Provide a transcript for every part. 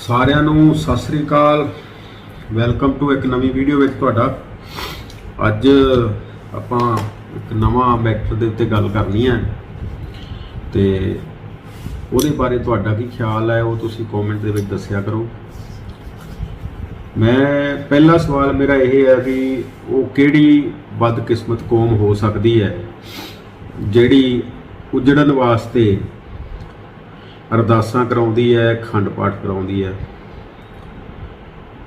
ਸਾਰਿਆਂ ਨੂੰ ਸਤਿ ਸ੍ਰੀ ਅਕਾਲ। Welcome to ਇੱਕ ਨਵੀਂ ਵੀਡੀਓ ਵਿੱਚ ਤੁਹਾਡਾ। ਅੱਜ ਆਪਾਂ ਇੱਕ ਨਵਾਂ ਮੈਟਰ ਦੇ ਉੱਤੇ ਗੱਲ ਕਰਨੀ ਹੈ। ਤੇ ਉਹਦੇ ਬਾਰੇ ਤੁਹਾਡਾ ਕੀ ਖਿਆਲ ਹੈ, ਉਹ ਤੁਸੀਂ ਕਮੈਂਟ ਦੇ ਵਿੱਚ ਦੱਸਿਆ ਕਰੋ। ਮੈਂ ਪਹਿਲਾ ਸਵਾਲ ਮੇਰਾ ਇਹ ਹੈ ਵੀ ਉਹ ਕਿਹੜੀ ਬਦਕਿਸਮਤ ਕੌਮ ਹੋ ਸਕਦੀ ਹੈ, ਜਿਹੜੀ ਉਜੜਨ ਵਾਸਤੇ ਅਰਦਾਸਾਂ ਕਰਾਉਂਦੀ ਹੈ ਖੰਡ ਪਾਠ ਕਰਾਉਂਦੀ ਹੈ।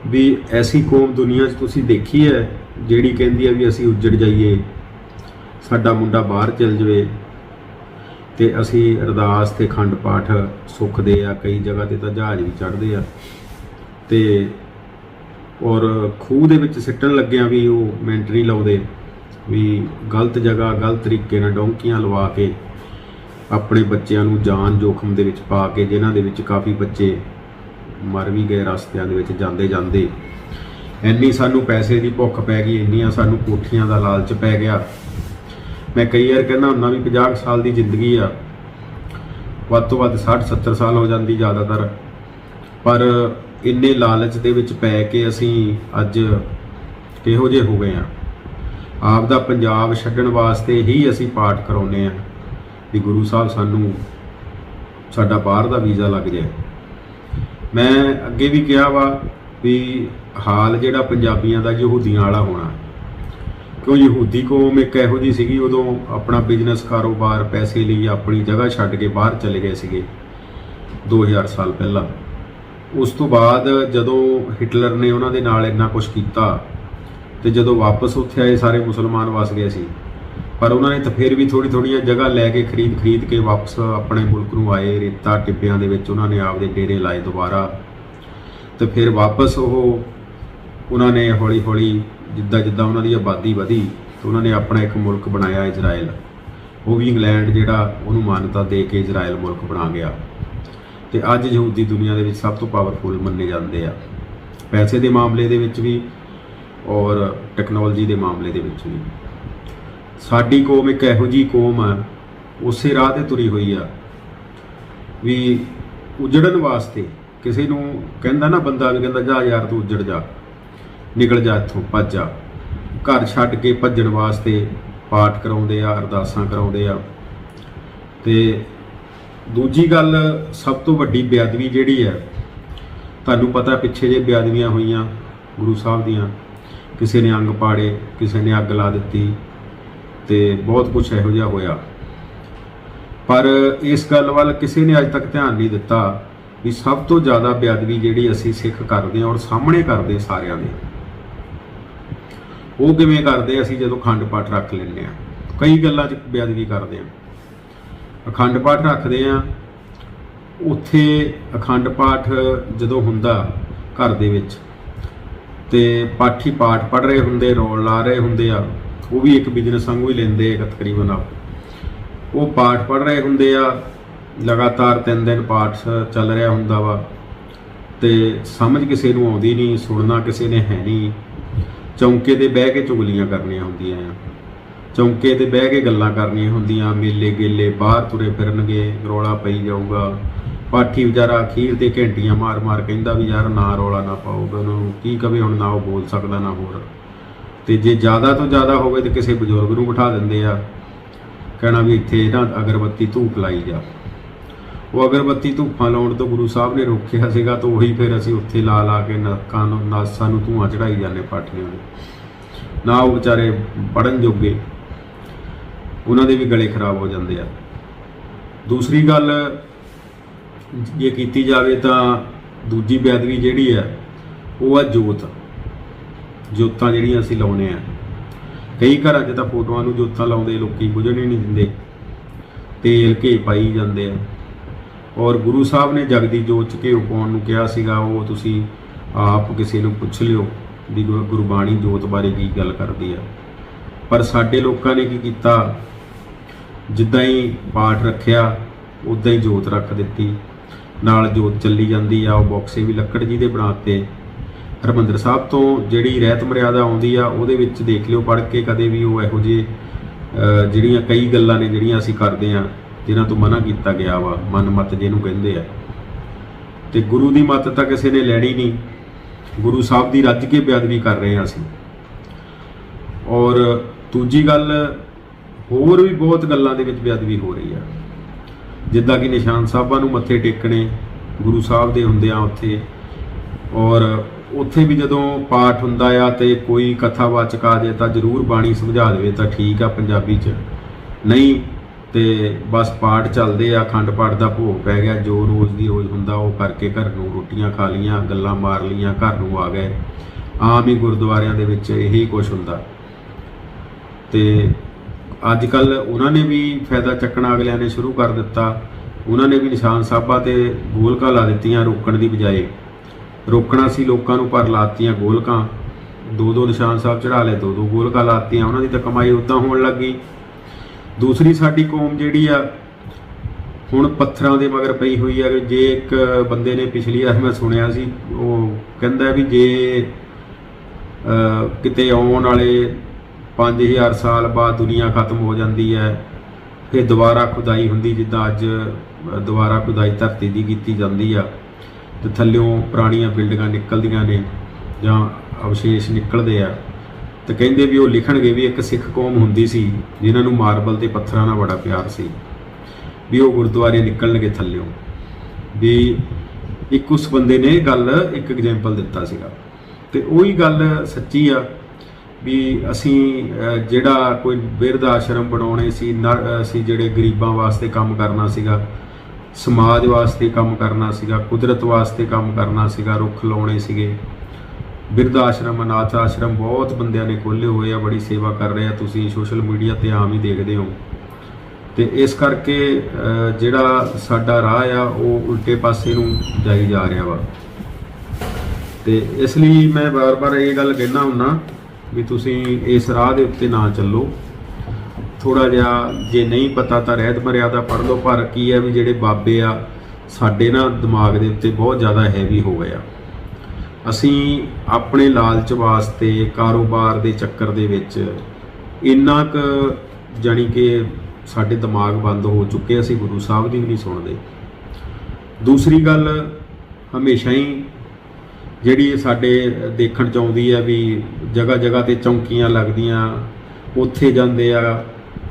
ਵੀ ਐਸੀ ਕੌਮ ਦੁਨੀਆ 'ਚ ਤੁਸੀਂ ਦੇਖੀ ਹੈ, ਜਿਹੜੀ ਕਹਿੰਦੀ ਹੈ ਵੀ ਅਸੀਂ ਉੱਜੜ ਜਾਈਏ, ਸਾਡਾ ਮੁੰਡਾ ਬਾਹਰ ਚਲ ਜਾਵੇ ਤੇ ਅਸੀਂ ਅਰਦਾਸ ਤੇ ਖੰਡ ਪਾਠ ਸੁੱਖਦੇ ਆ, ਕਈ ਜਗ੍ਹਾ ਤੇ ਤਾਂ ਜਹਾਜ਼ ਵੀ ਚੜ੍ਹਦੇ ਆ। ਤੇ ਔਰ ਖੂਹ ਦੇ ਵਿੱਚ ਸਿੱਟਣ ਲੱਗਿਆਂ ਵੀ ਉਹ ਮਿੰਟ ਨਹੀਂ ਲਾਉਂਦੇ, ਵੀ ਗਲਤ ਜਗ੍ਹਾ, ਗਲਤ ਤਰੀਕੇ ਨਾਲ ਡੌਂਕੀਆਂ ਲਵਾ ਕੇ ਆਪਣੇ ਬੱਚਿਆਂ ਨੂੰ ਜਾਨ ਜੋਖਮ ਦੇ ਵਿੱਚ ਪਾ ਕੇ ਜਿਨ੍ਹਾਂ ਦੇ ਵਿੱਚ ਕਾਫੀ ਬੱਚੇ ਮਰ ਵੀ ਗਏ ਰਸਤਿਆਂ ਦੇ ਵਿੱਚ ਜਾਂਦੇ ਜਾਂਦੇ। ਇੰਨੀ ਸਾਨੂੰ ਪੈਸੇ ਦੀ ਭੁੱਖ ਪੈ ਗਈ, ਇੰਨੀਆਂ ਸਾਨੂੰ ਕੋਠੀਆਂ ਦਾ ਲਾਲਚ ਪੈ ਗਿਆ। ਮੈਂ ਕਈ ਵਾਰ ਕਹਿੰਦਾ ਹੁੰਦਾ ਵੀ 50 ਕੁ ਸਾਲ ਦੀ ਜ਼ਿੰਦਗੀ ਆ, ਵੱਧ ਤੋਂ ਵੱਧ 60 70 ਸਾਲ ਹੋ ਜਾਂਦੀ ਜ਼ਿਆਦਾਤਰ। ਪਰ ਇੰਨੇ ਲਾਲਚ ਦੇ ਵਿੱਚ ਪੈ ਕੇ ਅਸੀਂ ਅੱਜ ਕਿਹੋ ਜਿਹੇ ਹੋ ਗਏ ਆ। ਆਪ ਦਾ ਪੰਜਾਬ ਛੱਡਣ ਵਾਸਤੇ ਹੀ ਅਸੀਂ ਪਾਠ ਕਰਾਉਨੇ ਆ। ਵੀ ਗੁਰੂ ਸਾਹਿਬ ਸਾਨੂੰ ਸਾਡਾ ਬਾਹਰ ਦਾ ਵੀਜ਼ਾ ਲੱਗ ਜਾਏ। ਮੈਂ ਅੱਗੇ ਵੀ ਕਿਹਾ ਵਾ ਵੀ ਹਾਲ ਜਿਹੜਾ ਪੰਜਾਬੀਆਂ ਦਾ ਯਹੂਦੀਆਂ ਵਾਲਾ ਹੋਣਾ। ਕਿਉਂ ਯਹੂਦੀ ਕੌਮ ਇੱਕ ਇਹੋ ਜੀ ਸੀਗੀ ਉਦੋਂ ਆਪਣਾ ਬਿਜ਼ਨਸ ਕਾਰੋਬਾਰ ਪੈਸੇ ਲਈ ਆਪਣੀ ਜਗ੍ਹਾ ਛੱਡ ਕੇ ਬਾਹਰ ਚਲੇ ਗਏ ਸੀਗੇ 2000 ਸਾਲ ਪਹਿਲਾਂ। ਉਸ ਤੋਂ ਬਾਅਦ ਜਦੋਂ ਹਿਟਲਰ ਨੇ ਉਹਨਾਂ ਦੇ ਨਾਲ ਇੰਨਾ ਕੁਝ ਕੀਤਾ ਤੇ ਜਦੋਂ ਵਾਪਸ ਉੱਥੇ ਆਏ ਸਾਰੇ ਮੁਸਲਮਾਨ ਵਸ ਗਏ ਸੀ। ਪਰ ਉਹਨਾਂ ਨੇ ਤਾਂ ਫਿਰ ਵੀ ਥੋੜੀ ਥੋੜੀਆਂ ਜਗ੍ਹਾ ਲੈ ਕੇ ਖਰੀਦ ਖਰੀਦ ਕੇ ਵਾਪਸ ਆਪਣੇ ਮੁਲਕ ਨੂੰ ਆਏ, ਰੇਤਾ ਟਿੱਬਿਆਂ ਦੇ ਵਿੱਚ ਉਹਨਾਂ ਨੇ ਆਪਦੇ ਡੇਰੇ ਲਾਏ ਦੁਬਾਰਾ। ਤੇ ਫਿਰ ਵਾਪਸ ਉਹ ਉਹਨਾਂ ਨੇ ਹੌਲੀ ਹੌਲੀ ਜਿੱਦਾਂ ਜਿੱਦਾਂ ਉਹਨਾਂ ਦੀ ਆਬਾਦੀ ਵਧੀ, ਤੇ ਉਹਨਾਂ ਨੇ ਆਪਣਾ ਇੱਕ ਮੁਲਕ ਬਣਾਇਆ ਇਜ਼ਰਾਈਲ ਉਹ ਵੀ ਇੰਗਲੈਂਡ ਜਿਹੜਾ ਉਹਨੂੰ ਮਾਨਤਾ ਦੇ ਕੇ ਇਜ਼ਰਾਈਲ ਮੁਲਕ ਬਣਾ ਗਿਆ। ਤੇ ਅੱਜ ਯਹੂਦੀ ਦੁਨੀਆ ਦੇ ਵਿੱਚ ਸਭ ਤੋਂ ਪਾਵਰਫੁਲ ਮੰਨੇ ਜਾਂਦੇ ਆ। ਪੈਸੇ ਦੇ ਮਾਮਲੇ ਦੇ ਵਿੱਚ ਵੀ ਔਰ ਟੈਕਨੋਲੋਜੀ ਦੇ ਮਾਮਲੇ ਦੇ ਵਿੱਚ ਵੀ। ਸਾਡੀ ਕੌਮ ਇੱਕ ਇਹੋ ਜੀ ਕੌਮ ਆ, ਉਸੇ ਰਾਹ ਤੇ ਤੁਰੀ ਹੋਈ ਆ। ਵੀ ਉਜੜਨ ਵਾਸਤੇ ਕਿਸੇ ਨੂੰ ਕਹਿੰਦਾ ਨਾ ਬੰਦਾ ਵੀ ਕਹਿੰਦਾ, ਜਾ ਯਾਰ ਤੂੰ ਉਜੜ ਜਾ, ਨਿਕਲ ਜਾ ਇੱਥੋਂ, ਭੱਜ ਜਾ। ਘਰ ਛੱਡ ਕੇ ਭੱਜਣ ਵਾਸਤੇ ਪਾਠ ਕਰਾਉਂਦੇ ਆ, ਅਰਦਾਸਾਂ ਕਰਾਉਂਦੇ ਆ। ਤੇ ਦੂਜੀ ਗੱਲ ਸਭ ਤੋਂ ਵੱਡੀ ਬੇਅਦਬੀ ਜਿਹੜੀ ਹੈ ਤੁਹਾਨੂੰ ਪਤਾ ਪਿੱਛੇ ਜੇ ਬੇਅਦਬੀਆਂ ਹੋਈਆਂ ਗੁਰੂ ਸਾਹਿਬ ਦੀਆਂ, ਕਿਸੇ ਨੇ ਅੰਗ ਪਾੜੇ, ਕਿਸੇ ਨੇ ਅੱਗ ਲਾ ਦਿੱਤੀ। ਤੇ ਬਹੁਤ ਕੁਝ ਇਹੋ ਜਿਹਾ ਹੋਇਆ। ਪਰ ਇਸ ਗੱਲ ਵੱਲ ਕਿਸੇ ਨੇ ਅੱਜ ਤੱਕ ਧਿਆਨ ਨਹੀਂ ਦਿੱਤਾ ਵੀ ਸਭ ਤੋਂ ਜ਼ਿਆਦਾ ਬੇਅਦਬੀ ਜਿਹੜੀ ਅਸੀਂ ਸਿੱਖ ਕਰਦੇ ਹਾਂ ਔਰ ਸਾਹਮਣੇ ਕਰਦੇ ਸਾਰਿਆਂ ਦੇ, ਉਹ ਕਿਵੇਂ ਕਰਦੇ ਅਸੀਂ ਜਦੋਂ ਅਖੰਡ ਪਾਠ ਰੱਖ ਲੈਂਦੇ ਆ ਕਈ ਗੱਲਾਂ 'ਚ ਬੇਅਦਬੀ ਕਰਦੇ ਆ ਅਖੰਡ ਪਾਠ ਰੱਖਦੇ ਆ ਉੱਥੇ ਅਖੰਡ ਪਾਠ ਜਦੋਂ ਹੁੰਦਾ ਘਰ ਦੇ ਵਿੱਚ ਤੇ ਪਾਠੀ ਪਾਠ ਪੜ ਰਹੇ ਹੁੰਦੇ, ਰੋਲ ਲਾ ਰਹੇ ਹੁੰਦੇ ਆ ਉਹ ਵੀ ਇੱਕ ਬਿਜ਼ਨਸ ਵਾਂਗੂ ਹੀ ਲੈਂਦੇ ਆ ਤਕਰੀਬਨ ਆਪ। ਉਹ ਪਾਠ ਪੜ ਰਹੇ ਹੁੰਦੇ ਆ, ਲਗਾਤਾਰ ਤਿੰਨ ਦਿਨ ਪਾਠ ਚੱਲ ਰਿਹਾ ਹੁੰਦਾ ਵਾ ਤੇ ਸਮਝ ਕਿਸੇ ਨੂੰ ਆਉਂਦੀ ਨਹੀਂ, ਸੁਣਨਾ ਕਿਸੇ ਨੇ ਹੈ ਨਹੀਂ। ਚੌਂਕੇ ਤੇ ਬਹਿ ਕੇ ਚੁਗਲੀਆਂ ਕਰਨੀਆਂ ਹੁੰਦੀਆਂ ਆ। ਚੌਂਕੇ ਤੇ ਬਹਿ ਕੇ ਗੱਲਾਂ ਕਰਨੀਆਂ ਹੁੰਦੀਆਂ, ਮੇਲੇ ਗੇਲੇ ਬਾਹਰ ਤੁਰੇ ਫਿਰਨਗੇ, ਰੌਲਾ ਪਈ ਜਾਊਗਾ। ਪਾਠੀ ਵਿਚਾਰਾ ਅਖੀਰ ਤੇ ਘੰਟੀਆਂ ਮਾਰ-ਮਾਰ ਕਹਿੰਦਾ ਵੀ ਯਾਰ ਨਾ ਰੌਲਾ ਨਾ ਪਾਓ ਉਹਨੂੰ ਕੀ ਕਵੇ, ਹੁਣ ਨਾ ਉਹ ਬੋਲ ਸਕਦਾ ਨਾ ਹੋਰ। ਤੇ ਜੇ ਜ਼ਿਆਦਾ ਤੋਂ ਜ਼ਿਆਦਾ ਹੋਵੇ ਤੇ ਕਿਸੇ ਬਜ਼ੁਰਗ ਨੂੰ ਬਿਠਾ ਦਿੰਦੇ ਆ। ਕਹਿਣਾ ਵੀ ਇੱਥੇ ਨਾ ਅਗਰਬੱਤੀ ਧੂਪ ਲਾਈ ਜਾ। ਉਹ ਅਗਰਬੱਤੀ ਧੂਪਾਂ ਲਾਉਣ ਤੋਂ ਗੁਰੂ ਸਾਹਿਬ ਨੇ ਰੋਕਿਆ ਸੀਗਾ ਤਾਂ ਉਹੀ ਫਿਰ ਅਸੀਂ ਉੱਥੇ ਲਾ ਲਾ ਕੇ ਨਰਕਾਂ ਨੂੰ, ਨਾਸਾਂ ਨੂੰ ਧੂਆਂ ਚੜਾਈ ਜਾਂਦੇ ਪਾਠੀਆਂ ਨੂੰ ਨਾ ਉਹ ਵਿਚਾਰੇ ਪੜਨ ਜੋਗੇ। ਉਹਨਾਂ ਦੇ ਵੀ ਗਲੇ ਖਰਾਬ ਹੋ ਜਾਂਦੇ ਆ। ਦੂਸਰੀ ਗੱਲ ਜੇ ਕੀਤੀ ਜਾਵੇ ਤਾਂ ਦੂਜੀ ਬੇਅਦਬੀ ਜਿਹੜੀ ਹੈ ਉਹ ਆ ਜੋਤ। ਜੋਤਾਂ ਜਿਹੜੀਆਂ ਅਸੀਂ ਲਾਉਨੇ ਆ। ਕਈ ਘਰਾਂ 'ਚ ਤਾਂ ਫੋਟੋਆਂ ਨੂੰ ਜੋਤਾਂ ਲਾਉਂਦੇ, ਲੋਕੀ ਬੁਝਣ ਹੀ ਨਹੀਂ ਦਿੰਦੇ। ਤੇਲ ਘੇ ਪਾਈ ਜਾਂਦੇ ਆ। ਔਰ ਗੁਰੂ ਸਾਹਿਬ ਨੇ ਜਗਦੀ ਜੋਤ 'ਚ ਘਿਓ ਪਾਉਣ ਨੂੰ ਕਿਹਾ ਸੀਗਾ, ਉਹ ਤੁਸੀਂ ਆਪ ਕਿਸੇ ਨੂੰ ਪੁੱਛ ਲਿਓ ਵੀ ਗੁਰਬਾਣੀ ਜੋਤ ਬਾਰੇ ਕੀ ਗੱਲ ਕਰਦੀ ਆ। ਪਰ ਸਾਡੇ ਲੋਕਾਂ ਨੇ ਕੀ ਕੀਤਾ? ਜਿੱਦਾਂ ਹੀ ਪਾਠ ਰੱਖਿਆ ਉਦਾਂ ਹੀ ਜੋਤ ਰੱਖ ਦਿੱਤੀ। ਨਾਲ ਜੋਤ ਚੱਲੀ ਜਾਂਦੀ ਆ, ਉਹ ਬੌਕਸੇ ਵੀ ਲੱਕੜ ਜੀ ਦੇ ਬਣਾਤੇ ਹਰਮੰਦਰ ਸਾਹਿਬ ਤੋਂ ਜਿਹੜੀ ਰਹਿਤ ਮਰਿਆਦਾ ਆਉਂਦੀ ਆ, ਉਹਦੇ ਵਿੱਚ ਦੇਖ ਲਿਓ, ਪੜ੍ਹ ਕੇ ਕਦੇ ਵੀ ਉਹ ਇਹੋ ਜਿਹੇ ਜਿਹੜੀਆਂ ਕਈ ਗੱਲਾਂ ਨੇ ਜਿਹੜੀਆਂ ਅਸੀਂ ਕਰਦੇ ਆ ਜਿਨ੍ਹਾਂ ਤੋਂ ਮਨਾ ਕੀਤਾ ਗਿਆ ਵਾ ਮਨਮਤ ਜਿਹਨੂੰ ਕਹਿੰਦੇ ਆ। ਤੇ ਗੁਰੂ ਦੀ ਮੱਤ ਤਾਂ ਕਿਸੇ ਨੇ ਲੈਣੀ ਨਹੀਂ, ਗੁਰੂ ਸਾਹਿਬ ਦੀ ਰੱਜ ਕੇ ਬੇਅਦਬੀ ਕਰ ਰਹੇ ਹਾਂ ਅਸੀਂ। ਔਰ ਦੂਜੀ ਗੱਲ, ਹੋਰ ਵੀ ਬਹੁਤ ਗੱਲਾਂ ਦੇ ਵਿੱਚ ਬੇਅਦਬੀ ਹੋ ਰਹੀ ਆ। ਜਿੱਦਾਂ ਕਿ ਨਿਸ਼ਾਨ ਸਾਹਿਬਾਂ ਨੂੰ ਮੱਥੇ ਟੇਕਣੇ, ਗੁਰੂ ਸਾਹਿਬ ਦੇ ਹੁੰਦਿਆਂ ਉੱਥੇ, ਔਰ ਉੱਥੇ ਵੀ ਜਦੋਂ ਪਾਠ ਹੁੰਦਾ ਆ ਤੇ ਕੋਈ ਕਥਾਵਾਚਕ ਆ ਜੇ ਤਾਂ ਜ਼ਰੂਰ ਬਾਣੀ ਸਮਝਾ ਦੇਵੇ, ਤਾਂ ਠੀਕ ਆ ਪੰਜਾਬੀ 'ਚ। ਨਹੀਂ ਤੇ ਬਸ ਪਾਠ ਚੱਲਦੇ ਆ, ਅਖੰਡ ਪਾਠ ਦਾ ਭੋਗ ਪੈ ਗਿਆ, ਜੋ ਰੋਜ਼ ਦੀ ਰੋਜ਼ ਹੁੰਦਾ ਉਹ ਕਰਕੇ ਘਰ ਨੂੰ ਰੋਟੀਆਂ ਖਾ ਲੀਆਂ ਗੱਲਾਂ ਮਾਰ ਲੀਆਂ ਘਰ ਨੂੰ ਆ ਗਏ। ਆਮ ਹੀ ਗੁਰਦੁਆਰਿਆਂ ਦੇ ਵਿੱਚ ਇਹੀ ਕੁਝ ਹੁੰਦਾ। ਤੇ ਅੱਜ ਕੱਲ ਉਹਨਾਂ ਨੇ ਵੀ ਫਾਇਦਾ ਚੱਕਣਾ, ਅਗਲਿਆਂ ਨੇ ਸ਼ੁਰੂ ਕਰ ਦਿੱਤਾ। ਉਹਨਾਂ ਨੇ ਵੀ ਨਿਸ਼ਾਨ ਸਾਹਿਬਾਂ ਤੇ ਗੋਲਕਾਂ ਲਾ ਦਿੱਤੀਆਂ ਰੋਕਣ ਦੀ ਬਜਾਏ। ਰੋਕਣਾ ਸੀ ਲੋਕਾਂ ਨੂੰ, ਪਰ ਲਾਤੀਆਂ ਗੋਲਕਾਂ। ਦੋ ਦੋ ਨਿਸ਼ਾਨ ਸਾਹਿਬ ਚੜਾ ਲਏ ਦੋ ਦੋ ਗੋਲਕਾਂ ਲਾਤੀਆਂ। ਉਹਨਾਂ ਦੀ ਤਾਂ ਕਮਾਈ ਉਦਾਂ ਹੋਣ ਲੱਗੀ ਦੂਸਰੀ ਸਾਡੀ ਕੌਮ ਜਿਹੜੀ ਆ, ਹੁਣ ਪੱਥਰਾਂ ਦੇ ਮਗਰ ਪਈ ਹੋਈ ਆ। ਕਿ ਜੇ ਇੱਕ ਬੰਦੇ ਨੇ ਪਿਛਲੀ ਵਾਰ ਮੈਂ ਸੁਣਿਆ ਸੀ, ਉਹ ਕਹਿੰਦਾ ਵੀ ਜੇ ਕਿਤੇ ਆਉਣ ਵਾਲੇ 5000 ਸਾਲ ਬਾਅਦ ਦੁਨੀਆ ਖਤਮ ਹੋ ਜਾਂਦੀ ਹੈ, ਫਿਰ ਦੁਬਾਰਾ ਖੁਦਾਈ ਹੁੰਦੀ, ਜਿੱਦਾਂ ਅੱਜ ਦੁਬਾਰਾ ਖੁਦਾਈ ਧਰਤੀ ਦੀ ਕੀਤੀ ਜਾਂਦੀ ਆ। ਤੇ ਥੱਲਿਓਂ ਪੁਰਾਣੀਆਂ ਬਿਲਡਿੰਗਾਂ ਨਿਕਲਦੀਆਂ ਨੇ ਜਾਂ ਅਵਸ਼ੇਸ਼ ਨਿਕਲਦੇ ਆ। ਤੇ ਕਹਿੰਦੇ ਵੀ ਉਹ ਲਿਖਣਗੇ ਵੀ ਇੱਕ ਸਿੱਖ ਕੌਮ ਹੁੰਦੀ ਸੀ ਜਿਨ੍ਹਾਂ ਨੂੰ ਮਾਰਬਲ ਤੇ ਪੱਥਰਾਂ ਨਾਲ ਬੜਾ ਪਿਆਰ ਸੀ ਵੀ ਉਹ ਗੁਰਦੁਆਰੇ ਨਿਕਲਣਗੇ ਥੱਲਿਓਂ। ਵੀ ਇੱਕ ਉਸ ਬੰਦੇ ਨੇ ਗੱਲ ਇੱਕ ਐਗਜ਼ਾਮਪਲ ਦਿੱਤਾ ਸੀਗਾ। ਤੇ ਉਹੀ ਗੱਲ ਸੱਚੀ ਆ ਵੀ ਅਸੀਂ ਜਿਹੜਾ ਕੋਈ ਬਿਰਧ ਆਸ਼ਰਮ ਬਣਾਉਣੇ ਸੀ ਨ- ਅਸੀਂ ਜਿਹੜੇ ਗਰੀਬਾਂ ਵਾਸਤੇ ਕੰਮ ਕਰਨਾ ਸੀਗਾ ਸਮਾਜ ਵਾਸਤੇ ਕੰਮ ਕਰਨਾ ਸੀਗਾ, ਕੁਦਰਤ ਵਾਸਤੇ ਕੰਮ ਕਰਨਾ ਸੀਗਾ, ਰੁੱਖ ਲਾਉਣੇ ਸੀਗੇ। ਬਿਰਧ ਆਸ਼ਰਮ ਅਨਾਥ ਆਸ਼ਰਮ ਬਹੁਤ ਬੰਦਿਆਂ ਨੇ ਖੋਲ੍ਹੇ ਹੋਏ ਆ, ਬੜੀ ਸੇਵਾ ਕਰ ਰਹੇ ਆ ਤੁਸੀਂ, ਸੋਸ਼ਲ ਮੀਡੀਆ ਤੇ ਆਮ ਹੀ ਦੇਖਦੇ ਹੋ। ਤੇ ਇਸ ਕਰਕੇ ਜਿਹੜਾ ਸਾਡਾ ਰਾਹ ਆ, ਉਹ ਉਲਟੇ ਪਾਸੇ ਨੂੰ ਜਾਈ ਜਾ ਰਿਹਾ ਵਾ। ਤੇ ਇਸ ਲਈ ਮੈਂ ਬਾਰ-ਬਾਰ ਇਹ ਗੱਲ ਕਹਿਣਾ ਹੁੰਨਾ ਵੀ ਤੁਸੀਂ ਇਸ ਰਾਹ ਦੇ ਉੱਤੇ ਨਾ ਚੱਲੋ। ਥੋੜਾ ਜਿਹਾ ਜੇ ਨਹੀਂ ਪਤਾ ਤਾਂ ਰਹਿਤ ਮਰਿਆਦਾ ਪੜ੍ਹ ਲਓ, ਪਰ ਕੀ ਹੈ ਵੀ ਜਿਹੜੇ ਬਾਬੇ ਆ, ਸਾਡੇ ਨਾ ਦਿਮਾਗ ਦੇ ਉੱਤੇ ਬਹੁਤ ਜ਼ਿਆਦਾ ਹੈਵੀ ਹੋ ਗਏ ਆ। ਅਸੀਂ ਆਪਣੇ ਲਾਲਚ ਵਾਸਤੇ ਕਾਰੋਬਾਰ ਦੇ ਚੱਕਰ ਦੇ ਵਿੱਚ ਇੰਨਾ ਕੁ ਜਾਣੀ ਕਿ ਸਾਡੇ ਦਿਮਾਗ ਬੰਦ ਹੋ ਚੁੱਕੇ, ਅਸੀਂ ਗੁਰੂ ਸਾਹਿਬ ਦੀ ਵੀ ਨਹੀਂ ਸੁਣਦੇ। ਦੂਸਰੀ ਗੱਲ ਹਮੇਸ਼ਾ ਹੀ ਜਿਹੜੀ ਸਾਡੇ ਦੇਖਣ ਚ ਆਉਂਦੀ ਹੈ ਵੀ ਜਗ੍ਹਾ ਜਗ੍ਹਾ ਤੇ ਚੌਂਕੀਆਂ ਲੱਗਦੀਆਂ, ਉੱਥੇ ਜਾਂਦੇ ਆ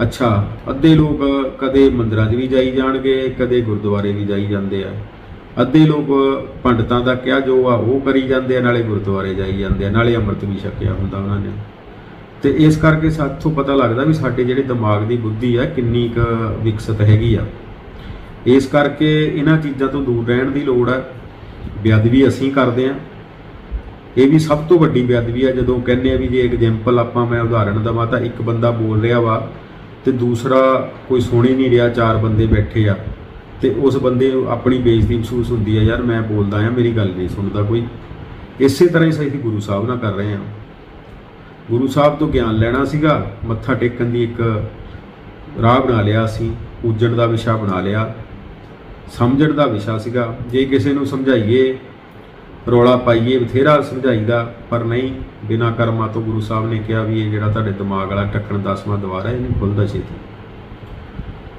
ਅੱਛਾ, ਅੱਧੇ ਲੋਕ ਕਦੇ ਮੰਦਰਾਂ 'ਚ ਵੀ ਜਾਈ ਜਾਣਗੇ, ਕਦੇ ਗੁਰਦੁਆਰੇ ਵੀ ਜਾਈ ਜਾਂਦੇ ਆ। ਅੱਧੇ ਲੋਕ ਪੰਡਤਾਂ ਦਾ ਕਿਹਾ ਜੋ ਆ, ਉਹ ਕਰੀ ਜਾਂਦੇ ਆ, ਨਾਲੇ ਗੁਰਦੁਆਰੇ ਜਾਈ ਜਾਂਦੇ ਆ, ਨਾਲੇ ਅੰਮ੍ਰਿਤ ਵੀ ਛਕਿਆ ਹੁੰਦਾ ਉਹਨਾਂ ਨੇ। ਤੇ ਇਸ ਕਰਕੇ ਸਾਥੋਂ ਪਤਾ ਲੱਗਦਾ ਵੀ ਸਾਡੇ ਜਿਹੜੇ ਦਿਮਾਗ ਦੀ ਬੁੱਧੀ ਆ, ਕਿੰਨੀ ਕੁ ਵਿਕਸਿਤ ਹੈਗੀ ਆ। ਇਸ ਕਰਕੇ ਇਹਨਾਂ ਚੀਜ਼ਾਂ ਤੋਂ ਦੂਰ ਰਹਿਣ ਦੀ ਲੋੜ ਆ। ਬੇਅਦਬੀ ਅਸੀਂ ਕਰਦੇ ਆ। ਇਹ ਵੀ ਸਭ ਤੋਂ ਵੱਡੀ ਬੇਅਦਬੀ ਆ, ਜਦੋਂ ਕਹਿੰਦੇ ਆ ਵੀ ਜੇ ਐਗਜ਼ਾਮਪਲ ਆਪਾਂ, ਮੈਂ ਉਦਾਹਰਣ ਦਵਾਂ ਤਾਂ ਇੱਕ ਬੰਦਾ ਬੋਲ ਰਿਹਾ ਵਾ ਤੇ ਦੂਸਰਾ ਕੋਈ ਸੁਣ ਨਹੀਂ ਰਿਹਾ, ਚਾਰ ਬੰਦੇ ਬੈਠੇ ਆ ਤੇ ਉਸ ਬੰਦੇ ਨੂੰ ਆਪਣੀ ਬੇਇੱਜ਼ਤੀ ਮਹਿਸੂਸ ਹੁੰਦੀ ਆ, ਯਾਰ ਮੈਂ ਬੋਲਦਾ ਆ, ਮੇਰੀ ਗੱਲ ਨਹੀਂ ਸੁਣਦਾ ਕੋਈ। ਇਸੇ ਤਰ੍ਹਾਂ ਹੀ ਅਸੀਂ ਗੁਰੂ ਸਾਹਿਬ ਨਾਲ ਕਰ ਰਹੇ ਆ। ਗੁਰੂ ਸਾਹਿਬ ਤੋਂ ਗਿਆਨ ਲੈਣਾ ਸੀਗਾ, ਮੱਥਾ ਟੇਕਣ ਦੀ ਇੱਕ ਰਾਹ ਬਣਾ ਲਿਆ ਅਸੀਂ ਪੂਜਣ ਦਾ ਵਿਸ਼ਾ ਬਣਾ ਲਿਆ। ਸਮਝਣ ਦਾ ਵਿਸ਼ਾ ਸੀਗਾ। ਜੇ ਕਿਸੇ ਨੂੰ ਸਮਝਾਈਏ ਰੋਲਾ ਪਾਈਏ, ਬਥੇਰਾ ਸਮਝਾਈਦਾ, ਪਰ ਨਹੀਂ, ਬਿਨਾ ਕਰਮਾਂ ਤੋਂ ਗੁਰੂ ਸਾਹਿਬ ਨੇ ਕਿਹਾ ਵੀ ਇਹ ਜਿਹੜਾ ਤੁਹਾਡੇ ਦਿਮਾਗ ਵਾਲਾ ਟੱਕਣ ਦਸਵਾਂ ਦੁਆਰਾ ਇਹ ਨਹੀਂ ਖੁੱਲਦਾ ਛੇਤੀ।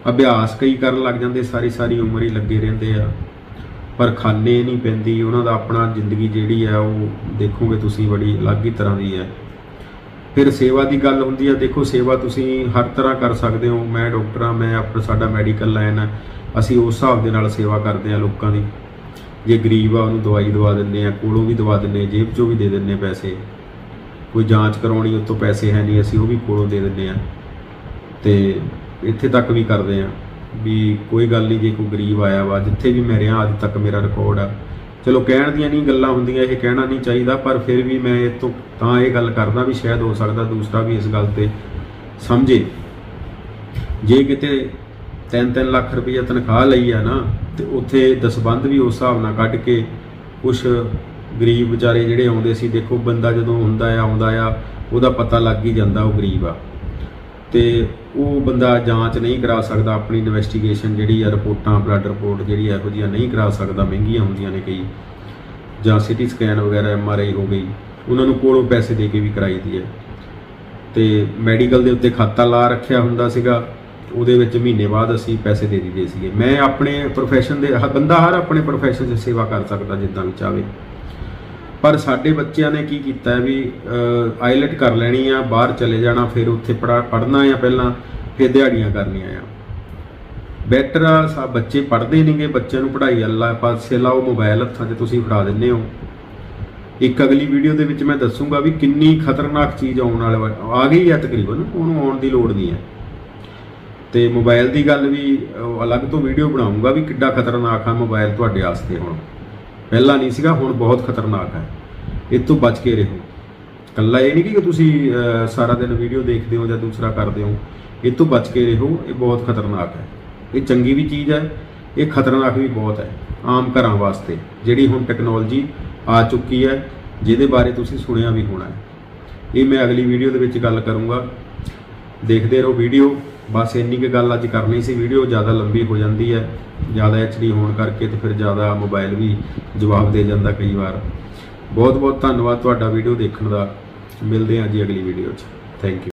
ਅਭਿਆਸ ਕਈ ਕਰਨ ਲੱਗ ਜਾਂਦੇ, ਸਾਰੀ ਸਾਰੀ ਉਮਰ ਹੀ ਲੱਗੇ ਰਹਿੰਦੇ ਆ। ਪਰ ਖਾਨੇ ਨਹੀਂ ਪੈਂਦੀ, ਉਹਨਾਂ ਦਾ ਆਪਣਾ ਜ਼ਿੰਦਗੀ ਜਿਹੜੀ ਆ, ਉਹ ਦੇਖੋਗੇ ਤੁਸੀਂ ਬੜੀ ਅਲੱਗ ਹੀ ਤਰ੍ਹਾਂ ਦੀ ਹੈ ਫਿਰ ਸੇਵਾ ਦੀ ਗੱਲ ਹੁੰਦੀ ਆ, ਦੇਖੋ ਸੇਵਾ ਤੁਸੀਂ ਹਰ ਤਰ੍ਹਾਂ ਕਰ ਸਕਦੇ ਹੋ। ਮੈਂ ਡਾਕਟਰ ਹਾਂ ਮੈਂ ਆਪਣਾ ਸਾਡਾ ਮੈਡੀਕਲ ਲਾਈਨ ਹੈ ਅਸੀਂ ਉਸ ਹਿਸਾਬ ਦੇ ਨਾਲ ਸੇਵਾ ਕਰਦੇ ਹਾਂ ਲੋਕਾਂ ਦੀ। ਜੇ ਗਰੀਬ ਆ, ਉਹਨੂੰ ਦਵਾਈ ਦਵਾ ਦਿੰਨੇ ਆ, ਕੋਲੋਂ ਵੀ ਦਵਾ ਦਿੰਨੇ ਜੇਬ ਚੋਂ ਵੀ ਦੇ ਦਿੰਨੇ ਪੈਸੇ। ਕੋਈ ਜਾਂਚ ਕਰਾਉਣੀ ਉਹ ਪੈਸੇ ਹੈ ਨਹੀਂ, ਅਸੀਂ ਉਹ ਵੀ ਕੋਲੋਂ ਦੇ ਦਿੰਨੇ ਆ। ਤੇ ਇੱਥੇ ਤੱਕ ਵੀ ਕਰਦੇ ਆ ਵੀ ਕੋਈ ਗੱਲ ਨਹੀਂ, ਜੇ ਕੋਈ ਗਰੀਬ ਆਇਆ ਵਾ, ਜਿੱਥੇ ਵੀ ਮੈਂ ਰਿਹਾ, ਅੱਜ ਤੱਕ ਮੇਰਾ ਰਿਕਾਰਡ ਆ। ਚਲੋ, ਕਹਿਣ ਦੀਆਂ ਨਹੀਂ ਗੱਲਾਂ ਹੁੰਦੀਆਂ, ਇਹ ਕਹਿਣਾ ਨਹੀਂ ਚਾਹੀਦਾ, ਪਰ ਫਿਰ ਵੀ ਮੈਂ ਇਹ ਤੋਂ ਤਾਂ ਇਹ ਗੱਲ ਕਰਦਾ ਵੀ ਸ਼ਾਇਦ ਹੋ ਸਕਦਾ ਦੂਸਰਾ ਵੀ ਇਸ ਗੱਲ ਤੇ ਸਮਝੇ। ਜੇ ਕਿਤੇ 3-3 ਲੱਖ ਰੁਪਈਆ ਤਨਖਾਹ ਲਈ ਆ ਨਾ ਤੇ ਉੱਥੇ ਦਸਬੰਦ ਵੀ ਉਸ ਹਿਸਾਬ ਨਾਲ ਕੱਢ ਕੇ ਕੁਝ ਗਰੀਬ ਵਿਚਾਰੇ ਜਿਹੜੇ ਆਉਂਦੇ ਸੀ, ਦੇਖੋ ਬੰਦਾ ਜਦੋਂ ਹੁੰਦਾ ਆ, ਆਉਂਦਾ ਆ, ਉਹਦਾ ਪਤਾ ਲੱਗ ਹੀ ਜਾਂਦਾ ਉਹ ਗਰੀਬ ਆ। ਤੇ ਉਹ ਬੰਦਾ ਜਾਂਚ ਨਹੀਂ ਕਰਾ ਸਕਦਾ, ਆਪਣੀ ਇਨਵੈਸਟੀਗੇਸ਼ਨ ਜਿਹੜੀ ਆ, ਰਿਪੋਰਟਾਂ ਬਲੱਡ ਰਿਪੋਰਟ ਜਿਹੜੀ ਇਹੋ ਜਿਹੀਆਂ ਨਹੀਂ ਕਰਾ ਸਕਦਾ, ਮਹਿੰਗੀਆਂ ਹੁੰਦੀਆਂ ਨੇ ਕਈ। ਜਾਂ ਸਿਟੀ ਸਕੈਨ ਵਗੈਰਾ ਐੱਮ ਆਰ ਆਈ ਹੋ ਗਈ, ਉਹਨਾਂ ਨੂੰ ਕੋਲੋਂ ਪੈਸੇ ਦੇ ਕੇ ਵੀ ਕਰਾਈ ਦੀ ਹੈ ਤੇ ਮੈਡੀਕਲ ਦੇ ਉੱਤੇ ਖਾਤਾ ਲਾ ਰੱਖਿਆ ਹੁੰਦਾ ਸੀਗਾ। ਉਹਦੇ ਵਿੱਚ ਮਹੀਨੇ ਬਾਅਦ ਅਸੀਂ ਪੈਸੇ ਦੇ ਦਿੰਦੇ ਸੀਗੇ। ਮੈਂ ਆਪਣੇ ਪ੍ਰੋਫੈਸ਼ਨ ਦੇ ਬੰਦਾ ਹਰ ਆਪਣੇ ਪ੍ਰੋਫੈਸ਼ਨ 'ਚ ਸੇਵਾ ਕਰ ਸਕਦਾ ਜਿੱਦਾਂ ਵੀ ਚਾਹਵੇ। ਪਰ ਸਾਡੇ ਬੱਚਿਆਂ ਨੇ ਕੀ ਕੀਤਾ ਵੀ ਆਈਲਟ ਕਰ ਲੈਣੀ ਆ, ਬਾਹਰ ਚਲੇ ਜਾਣਾ, ਫਿਰ ਉੱਥੇ ਪੜਾ ਪੜਨਾ ਆ ਪਹਿਲਾਂ, ਫਿਰ ਦਿਹਾੜੀਆਂ ਕਰਨੀਆਂ ਆ। ਬੈਟਰ ਆ, ਸਾ, ਬੱਚੇ ਪੜ੍ਹਦੇ ਨਹੀਂਗੇ ਬੱਚਿਆਂ ਨੂੰ ਪੜ੍ਹਾਈ ਅੱਲਾ ਪਾਸੇ ਲਾਓ ਮੋਬਾਈਲ ਹੱਥਾਂ 'ਚ ਤੁਸੀਂ ਫੜਾ ਦਿੰਦੇ ਹੋ। ਇੱਕ ਅਗਲੀ ਵੀਡੀਓ ਦੇ ਵਿੱਚ ਮੈਂ ਦੱਸੂਗਾ ਵੀ ਕਿੰਨੀ ਖਤਰਨਾਕ ਚੀਜ਼ ਆਉਣ ਵਾਲੇ ਵਾ- ਆ ਗਈ ਆ ਤਕਰੀਬਨ, ਉਹਨੂੰ ਆਉਣ ਦੀ ਲੋੜ ਨਹੀਂ ਹੈ। ਤੇ ਮੋਬਾਈਲ ਦੀ ਗੱਲ ਵੀ ਅਲੱਗ ਤੋਂ ਵੀਡੀਓ ਬਣਾਉਂਗਾ ਵੀ ਕਿੱਡਾ ਖਤਰਨਾਕ ਆ ਮੋਬਾਈਲ ਤੁਹਾਡੇ ਵਾਸਤੇ ਹੁਣ। ਪਹਿਲਾਂ ਨਹੀਂ ਸੀਗਾ, ਹੁਣ ਬਹੁਤ ਖਤਰਨਾਕ ਹੈ ਇਹ ਤੋਂ ਬਚ ਕੇ ਰਹੋ। ਕੱਲਾ ਇਹ ਨਹੀਂ ਕਿ ਤੁਸੀਂ ਸਾਰਾ ਦਿਨ ਵੀਡੀਓ ਦੇਖਦੇ ਹੋ ਜਾਂ ਦੂਸਰਾ ਕਰਦੇ ਹੋ। ਇਹ ਤੋਂ ਬਚ ਕੇ ਰਹੋ, ਇਹ ਬਹੁਤ ਖਤਰਨਾਕ ਹੈ ਇਹ ਚੰਗੀ ਵੀ ਚੀਜ਼ ਹੈ ਇਹ ਖਤਰਨਾਕ ਵੀ ਬਹੁਤ ਹੈ ਆਮ ਘਰਾਂ ਵਾਸਤੇ, ਜਿਹੜੀ ਹੁਣ ਟੈਕਨੋਲੋਜੀ ਆ ਚੁੱਕੀ ਹੈ ਜਿਹਦੇ ਬਾਰੇ ਤੁਸੀਂ ਸੁਣਿਆ ਵੀ ਹੋਣਾ। ਹੈ ਇਹ ਮੈਂ ਅਗਲੀ ਵੀਡੀਓ ਦੇ ਵਿੱਚ ਗੱਲ ਕਰੂੰਗਾ। ਦੇਖਦੇ ਰਹੋ ਵੀਡੀਓ। ਬਸ ਇੰਨੀ ਕੁ ਗੱਲ ਅੱਜ ਕਰਨੀ ਸੀ, ਵੀਡੀਓ ਜ਼ਿਆਦਾ ਲੰਬੀ ਹੋ ਜਾਂਦੀ ਹੈ, ਜ਼ਿਆਦਾ ਐਚਡੀ ਹੋਣ ਕਰਕੇ ਤੇ ਫਿਰ ਜ਼ਿਆਦਾ ਮੋਬਾਈਲ ਵੀ ਜਵਾਬ ਦੇ ਜਾਂਦਾ ਕਈ ਵਾਰ। ਬਹੁਤ ਬਹੁਤ ਧੰਨਵਾਦ ਤੁਹਾਡਾ ਵੀਡੀਓ ਦੇਖਣ ਦਾ। ਮਿਲਦੇ ਹਾਂ ਜੀ ਅਗਲੀ ਵੀਡੀਓ 'ਚ। Thank you